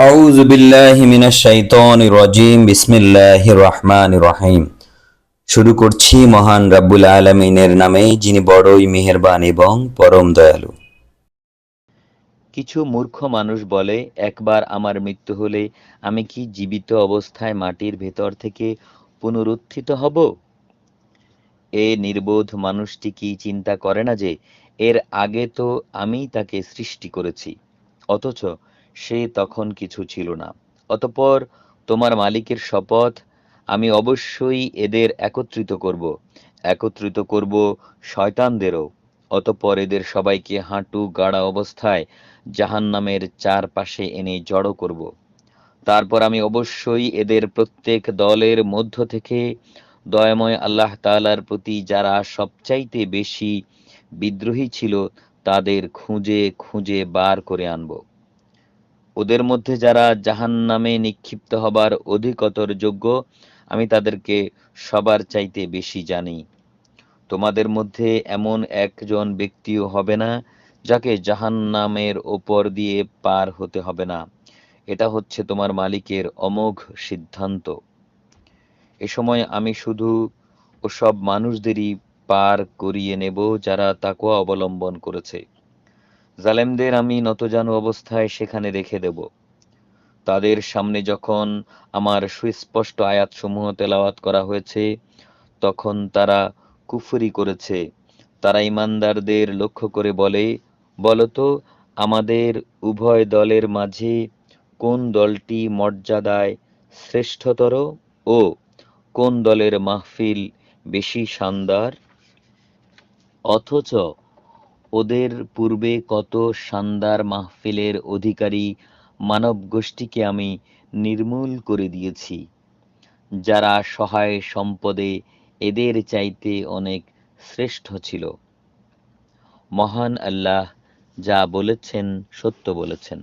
أعوذ بالله من الشيطان الرجيم بسم الله الرحمن الرحيم শুরু করছি মহান রাব্বুল আলমিনের নামে যিনি বড়ই মেহেরবান এবং পরম দয়ালু কিছু মূর্খ মানুষ বলে একবার আমার মৃত্যু হলে আমি কি জীবিত অবস্থায় মাটির ভেতর থেকে পুনরুত্থিত হব এ নির্বোধ মানুষটি কি চিন্তা করে না যে এর আগে তো আমি তাকে সৃষ্টি করেছি অথচ সে তখন কিছু ছিল না। অতপর তোমার মালিকের শপথ আমি অবশ্যই এদের একত্রিত করব। একত্রিত করব শয়তানদেরও। অতপর এদের সবাইকে হাঁটু গাড়া অবস্থায় জাহান্নামের চারপাশে এনে জড়ো করব। তারপর আমি অবশ্যই এদের প্রত্যেক দলের মধ্য থেকে দয়াময় আল্লাহ তাআলার প্রতি যারা সবচাইতে বেশি বিদ্রোহী ছিল তাদের খুঁজে খুঁজে বার করে আনব। ওদের মধ্যে যারা জাহান্নামে নিক্ষিপ্ত হবার অধিকতর যোগ্য, আমি তাদেরকে সবার চাইতে বেশি জানি। তোমাদের মধ্যে এমন একজন ব্যক্তিও হবে না, যাকে জাহান্নামের ওপর দিয়ে পার হতে হবে না। এটা হচ্ছে তোমার মালিকের অমোঘ সিদ্ধান্ত। এ সময় আমি শুধু ওসব মানুষদেরই পার করিয়ে নেব যারা তাকওয়া অবলম্বন করেছে। জালেমদের আমি নতজানু অবস্থায় সেখানে রেখে দেব। তাদের সামনে যখন আমার সুস্পষ্ট আয়াতসমূহ তেলাওয়াত করা হয়েছে, তখন তারা কুফরি করেছে। তারা ইমানদারদের লক্ষ্য করে বলে বলতো আমাদের উভয় দলের মাঝে কোন দলটি মর্যাদায় শ্রেষ্ঠতর ও কোন দলের মাহফিল বেশি শানদার? অথচ ওদের পূর্বে কত শানদার মাহফিলের অধিকারী মানব গোষ্ঠীকে আমি নির্মূল করে দিয়েছি। যারা সহায় সম্পদে এদের চাইতে অনেক শ্রেষ্ঠ ছিল। মহান আল্লাহ যা বলেছেন সত্য বলেছেন।